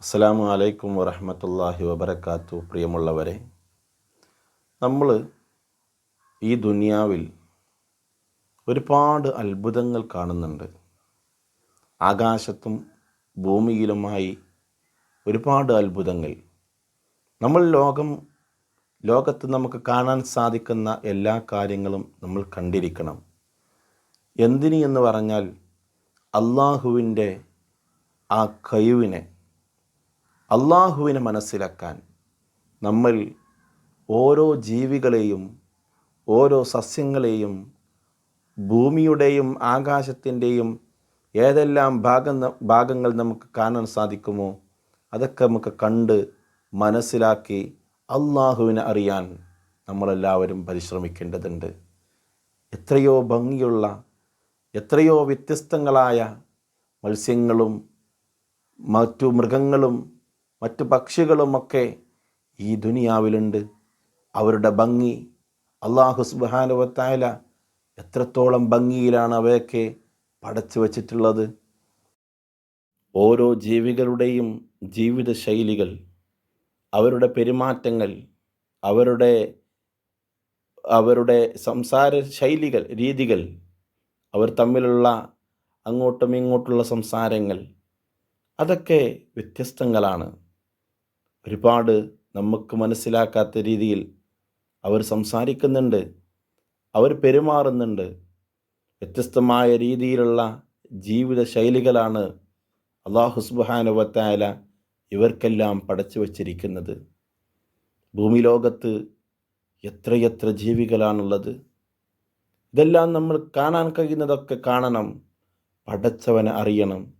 അസ്സലാമു അലൈക്കും വറഹമത്തല്ലാഹി വബർക്കാത്തു പ്രിയമുള്ളവരെ നമ്മൾ ഈ ദുനിയാവിൽ ഒരുപാട് അത്ഭുതങ്ങൾ കാണുന്നുണ്ട്. ആകാശത്തും ഭൂമിയിലുമായി ഒരുപാട് അത്ഭുതങ്ങൾ. നമ്മൾ ലോകം ലോകത്ത് നമുക്ക് കാണാൻ സാധിക്കുന്ന എല്ലാ കാര്യങ്ങളും നമ്മൾ കണ്ടിരിക്കണം. എന്തിന് എന്ന് പറഞ്ഞാൽ അള്ളാഹുവിന്റെ ആ കഴിവിനെ അള്ളാഹുവിനെ മനസ്സിലാക്കാൻ നമ്മൾ ഓരോ ജീവികളെയും ഓരോ സസ്യങ്ങളെയും ഭൂമിയുടെയും ആകാശത്തിന്റെയും ഏതെല്ലാം ഭാഗം ഭാഗങ്ങൾ നമുക്ക് കാണാൻ സാധിക്കുമോ അതൊക്കെ നമുക്ക് കണ്ട് മനസ്സിലാക്കി അള്ളാഹുവിനെ അറിയാൻ നമ്മളെല്ലാവരും പരിശ്രമിക്കേണ്ടതുണ്ട്. എത്രയോ ഭംഗിയുള്ള എത്രയോ വ്യത്യസ്തങ്ങളായ മത്സ്യങ്ങളും മറ്റു മൃഗങ്ങളും മറ്റു പക്ഷികളുമൊക്കെ ഈ ദുനിയാവിലുണ്ട്. അവരുടെ ഭംഗി അള്ളാഹു സുബാനുവത്തായ എത്രത്തോളം ഭംഗിയിലാണ് അവയൊക്കെ പടച്ചു വച്ചിട്ടുള്ളത്. ഓരോ ജീവികളുടെയും ജീവിത ശൈലികൾ അവരുടെ പെരുമാറ്റങ്ങൾ അവരുടെ അവരുടെ സംസാര ശൈലികൾ രീതികൾ അവർ തമ്മിലുള്ള അങ്ങോട്ടും ഇങ്ങോട്ടുള്ള സംസാരങ്ങൾ അതൊക്കെ വ്യത്യസ്തങ്ങളാണ്. ഒരുപാട് നമുക്ക് മനസ്സിലാക്കാത്ത രീതിയിൽ അവർ സംസാരിക്കുന്നുണ്ട് അവർ പെരുമാറുന്നുണ്ട്. വ്യത്യസ്തമായ രീതിയിലുള്ള ജീവിത ശൈലികളാണ് അള്ളാഹു സുബാനുവത്തായ ഇവർക്കെല്ലാം പടച്ചു വച്ചിരിക്കുന്നത്. ഭൂമി ലോകത്ത് എത്രയെത്ര ജീവികളാണുള്ളത്. ഇതെല്ലാം നമ്മൾ കാണാൻ കഴിയുന്നതൊക്കെ കാണണം പടച്ചവനെ അറിയണം.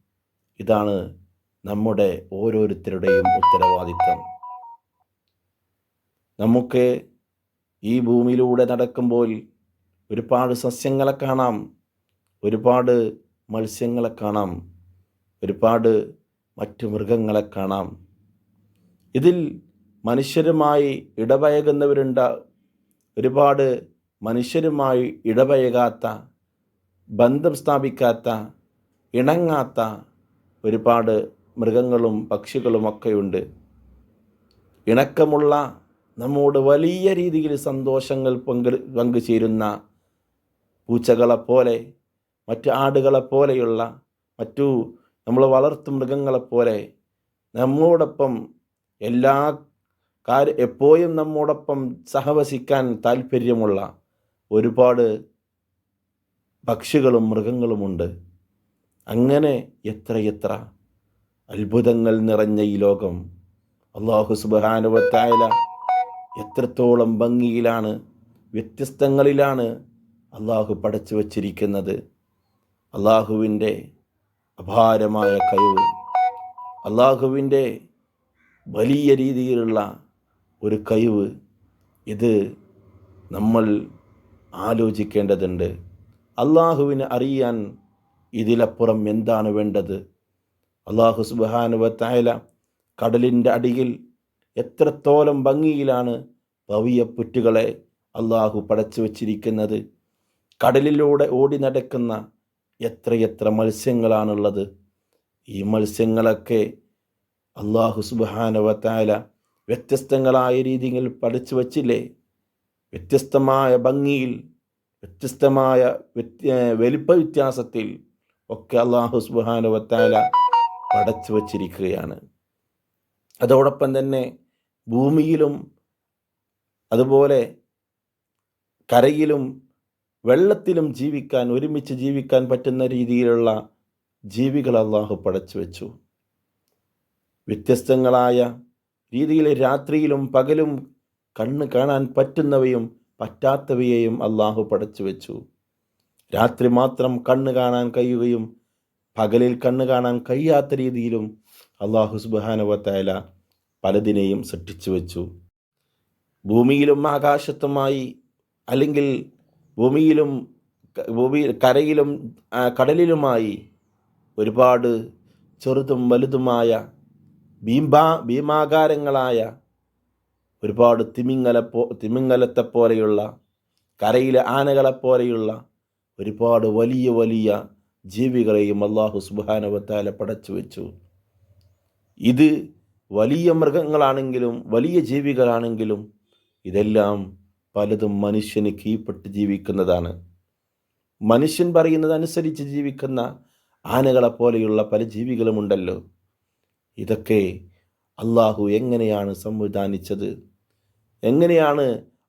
ഇതാണ് നമ്മുടെ ഓരോരുത്തരുടെയും ഉത്തരവാദിത്തം നമുക്ക് ഈ ഭൂമിയിലൂടെ നടക്കുമ്പോൾ ഒരുപാട് സസ്യങ്ങളെ കാണാം ഒരുപാട് മത്സ്യങ്ങളെ കാണാം ഒരുപാട് മറ്റു മൃഗങ്ങളെ കാണാം. ഇതിൽ മനുഷ്യരുമായി ഇടപഴകുന്നവരുണ്ട്. ഒരുപാട് മനുഷ്യരുമായി ഇടപഴകാത്ത ബന്ധം സ്ഥാപിക്കാത്ത ഇണങ്ങാത്ത ഒരുപാട് മൃഗങ്ങളും പക്ഷികളുമൊക്കെയുണ്ട് ഇണക്കമുള്ള നമ്മോട് വലിയ രീതിയിൽ സന്തോഷങ്ങൾ പങ്ക് പങ്കുചേരുന്ന പൂച്ചകളെപ്പോലെ മറ്റു ആടുകളെപ്പോലെയുള്ള മറ്റു നമ്മൾ വളർത്തു മൃഗങ്ങളെപ്പോലെ നമ്മോടൊപ്പം എല്ലാ കാര്യ എപ്പോഴും നമ്മോടൊപ്പം സഹവസിക്കാൻ താല്പര്യമുള്ള ഒരുപാട് പക്ഷികളും മൃഗങ്ങളുമുണ്ട്. അങ്ങനെ എത്രയെത്ര അത്ഭുതങ്ങൾ നിറഞ്ഞ ഈ ലോകം അള്ളാഹു സുബാനുവത്തായ എത്രത്തോളം ഭംഗിയിലാണ് വ്യത്യസ്തങ്ങളിലാണ് അള്ളാഹു പടച്ചു വച്ചിരിക്കുന്നത്. അള്ളാഹുവിന്റെ അപാരമായ കഴിവ് അള്ളാഹുവിന്റെ വലിയ രീതിയിലുള്ള ഒരു കഴിവ് ഇത് നമ്മൾ ആലോചിക്കേണ്ടതുണ്ട്. അള്ളാഹുവിനെ അറിയാൻ ഇതിലപ്പുറം എന്താണ് വേണ്ടത്? അള്ളാഹു സുബാനുവത്തായ കടലിന്റെ അടിയിൽ എത്രത്തോളം ഭംഗിയിലാണ് പവിയപ്പുറ്റുകളെ അള്ളാഹു പടച്ചു വച്ചിരിക്കുന്നത്. കടലിലൂടെ ഓടി നടക്കുന്ന എത്രയെത്ര മത്സ്യങ്ങളാണുള്ളത്. ഈ മത്സ്യങ്ങളൊക്കെ അള്ളാഹു സുബാനുവത്തായ വ്യത്യസ്തങ്ങളായ രീതിയിൽ പഠിച്ചു വച്ചില്ലേ? വ്യത്യസ്തമായ ഭംഗിയിൽ വ്യത്യസ്തമായ വ്യത്യ വലിപ്പ വ്യത്യാസത്തിൽ ഒക്കെ അള്ളാഹു സുബാനുവത്തായ പടച്ചു വച്ചിരിക്കുകയാണ്. അതോടൊപ്പം തന്നെ ഭൂമിയിലും അതുപോലെ കരയിലും വെള്ളത്തിലും ജീവിക്കാൻ ഒരുമിച്ച് ജീവിക്കാൻ പറ്റുന്ന രീതിയിലുള്ള ജീവികൾ അള്ളാഹു പടച്ചു വെച്ചു. വ്യത്യസ്തങ്ങളായ രീതിയിൽ രാത്രിയിലും പകലും കണ്ണ് കാണാൻ പറ്റുന്നവയും പറ്റാത്തവയെയും അള്ളാഹു പടച്ചു വെച്ചു. രാത്രി മാത്രം കണ്ണ് കാണാൻ കഴിയുകയും പകലിൽ കണ്ണ് കാണാൻ കഴിയാത്ത രീതിയിലും അള്ളാഹു സുബാനുവത്തായ പലതിനെയും സൃഷ്ടിച്ചു വെച്ചു. ഭൂമിയിലും ആകാശത്തുമായി അല്ലെങ്കിൽ ഭൂമിയിലും ഭൂമി കരയിലും കടലിലുമായി ഒരുപാട് ചെറുതും വലുതുമായ ഭീമാ ഭീമാകാരങ്ങളായ ഒരുപാട് തിമിങ്ങലപ്പോ തിമിങ്ങലത്തെ പോലെയുള്ള കരയിലെ ആനകളെപ്പോലെയുള്ള ഒരുപാട് വലിയ വലിയ ജീവികളെയും അള്ളാഹു സുബാനുവത്താല പടച്ചു വെച്ചു. ഇത് വലിയ മൃഗങ്ങളാണെങ്കിലും വലിയ ജീവികളാണെങ്കിലും ഇതെല്ലാം പലതും മനുഷ്യന് കീഴ്പ്പെട്ട് ജീവിക്കുന്നതാണ്. മനുഷ്യൻ പറയുന്നതനുസരിച്ച് ജീവിക്കുന്ന ആനകളെ പോലെയുള്ള പല ജീവികളുമുണ്ടല്ലോ. ഇതൊക്കെ അള്ളാഹു എങ്ങനെയാണ് സംവിധാനിച്ചത്? എങ്ങനെയാണ്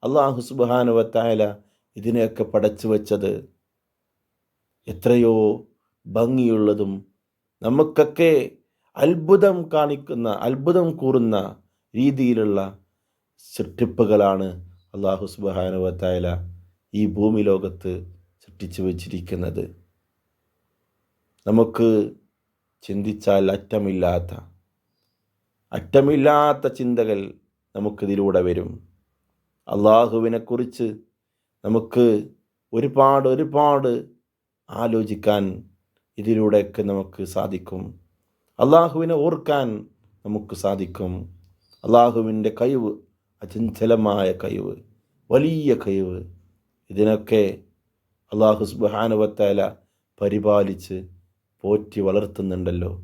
അള്ളാഹു സുബാനുവത്തായ ഇതിനെയൊക്കെ പടച്ചു വച്ചത്? എത്രയോ ഭംഗിയുള്ളതും നമുക്കൊക്കെ അത്ഭുതം കാണിക്കുന്ന അത്ഭുതം കൂറുന്ന രീതിയിലുള്ള സൃഷ്ടിപ്പുകളാണ് അള്ളാഹു സുബാനുവത്തായ ഈ ഭൂമി ലോകത്ത് സൃഷ്ടിച്ചു വച്ചിരിക്കുന്നത്. നമുക്ക് ചിന്തിച്ചാൽ അറ്റമില്ലാത്ത അറ്റമില്ലാത്ത ചിന്തകൾ നമുക്കിതിലൂടെ വരും. അള്ളാഹുവിനെക്കുറിച്ച് നമുക്ക് ഒരുപാട് ഒരുപാട് ആലോചിക്കാൻ ഇതിലൂടെയൊക്കെ നമുക്ക് സാധിക്കും. അള്ളാഹുവിനെ ഓർക്കാൻ നമുക്ക് സാധിക്കും. അള്ളാഹുവിന്റെ കഴിവ് അചഞ്ചലമായ കഴിവ് വലിയ കഴിവ്. ഇതിനൊക്കെ അള്ളാഹു സുബാനുവത്തേല പരിപാലിച്ച് പോറ്റി വളർത്തുന്നുണ്ടല്ലോ.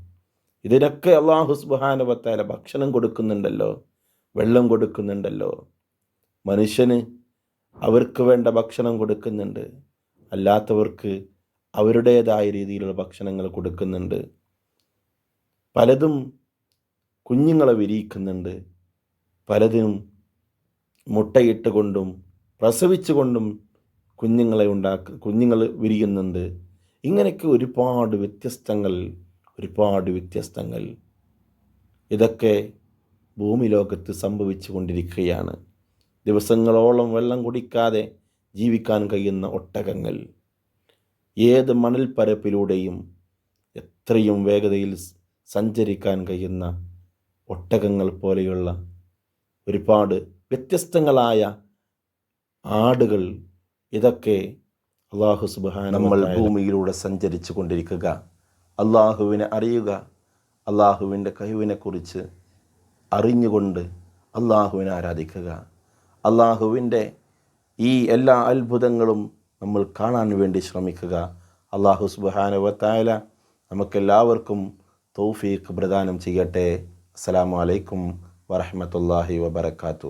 ഇതിനൊക്കെ അള്ളാഹു സുബാനുവത്തേല ഭക്ഷണം കൊടുക്കുന്നുണ്ടല്ലോ വെള്ളം കൊടുക്കുന്നുണ്ടല്ലോ. മനുഷ്യന് അവർക്ക് വേണ്ട ഭക്ഷണം കൊടുക്കുന്നുണ്ട്. അല്ലാത്തവർക്ക് അവരുടേതായ രീതിയിലുള്ള ഭക്ഷണങ്ങൾ കൊടുക്കുന്നുണ്ട്. പലതും കുഞ്ഞുങ്ങളെ വിരിയിക്കുന്നുണ്ട്. പലതിനും മുട്ടയിട്ട് കൊണ്ടും പ്രസവിച്ചുകൊണ്ടും കുഞ്ഞുങ്ങളെ ഉണ്ടാക്ക കുഞ്ഞുങ്ങൾ വിരിയുന്നുണ്ട്. ഇങ്ങനെയൊക്കെ ഒരുപാട് വ്യത്യസ്തങ്ങൾ ഒരുപാട് വ്യത്യസ്തങ്ങൾ. ഇതൊക്കെ ഭൂമി ലോകത്ത് സംഭവിച്ചു കൊണ്ടിരിക്കുകയാണ്. ദിവസങ്ങളോളം വെള്ളം കുടിക്കാതെ ജീവിക്കാൻ കഴിയുന്ന ഒട്ടകങ്ങൾ. ഏത് മണൽപ്പരപ്പിലൂടെയും എത്രയും വേഗതയിൽ സഞ്ചരിക്കാൻ കഴിയുന്ന ഒട്ടകങ്ങൾ പോലെയുള്ള ഒരുപാട് വ്യത്യസ്തങ്ങളായ ആടുകൾ ഇതൊക്കെ അള്ളാഹു സുബാന നമ്മൾ ഭൂമിയിലൂടെ സഞ്ചരിച്ചു കൊണ്ടിരിക്കുക. അള്ളാഹുവിനെ അറിയുക. അള്ളാഹുവിന്റെ കഴിവിനെക്കുറിച്ച് അറിഞ്ഞുകൊണ്ട് അള്ളാഹുവിനെ ആരാധിക്കുക. അള്ളാഹുവിന്റെ ഈ എല്ലാ അത്ഭുതങ്ങളും നമ്മൾ കാണാൻ വേണ്ടി ശ്രമിക്കുക. അള്ളാഹു സുബാനുവത്തായ നമുക്കെല്ലാവർക്കും തൗഫീഖ് പ്രദാനം ചെയ്യട്ടെ. അസ്സലാമു അലൈക്കും വറഹമത്തല്ലാഹി വബർക്കാത്തു